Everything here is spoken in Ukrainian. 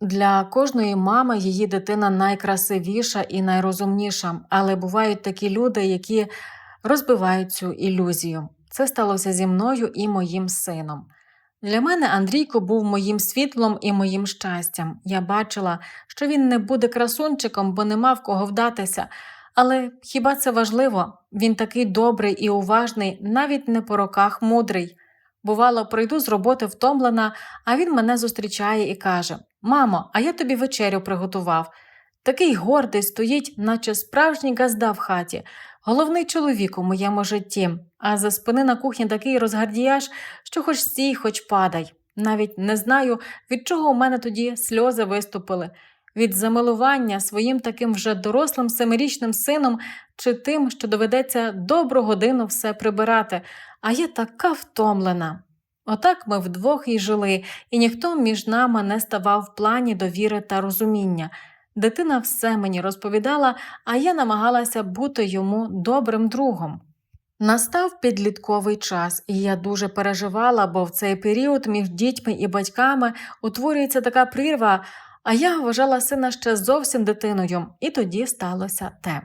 Для кожної мами її дитина найкрасивіша і найрозумніша, але бувають такі люди, які розбивають цю ілюзію. Це сталося зі мною і моїм сином. Для мене Андрійко був моїм світлом і моїм щастям. Я бачила, що він не буде красунчиком, бо не мав кого вдатися. Але хіба це важливо? Він такий добрий і уважний, навіть не по роках мудрий. Бувало, прийду з роботи втомлена, а він мене зустрічає і каже: Мамо, а я тобі вечерю приготував. Такий гордий стоїть, наче справжній газда в хаті, головний чоловік у моєму житті, а за спини на кухні такий розгардіяж, що хоч стій, хоч падай. Навіть не знаю, від чого у мене тоді сльози виступили. Від замилування своїм таким вже дорослим семирічним сином чи тим, що доведеться добру годину все прибирати, а я така втомлена. Отак ми вдвох і жили, і ніхто між нами не ставав в плані довіри та розуміння. Дитина все мені розповідала, а я намагалася бути йому добрим другом. Настав підлітковий час, і я дуже переживала, бо в цей період між дітьми і батьками утворюється така прірва, а я вважала сина ще зовсім дитиною, і тоді сталося те.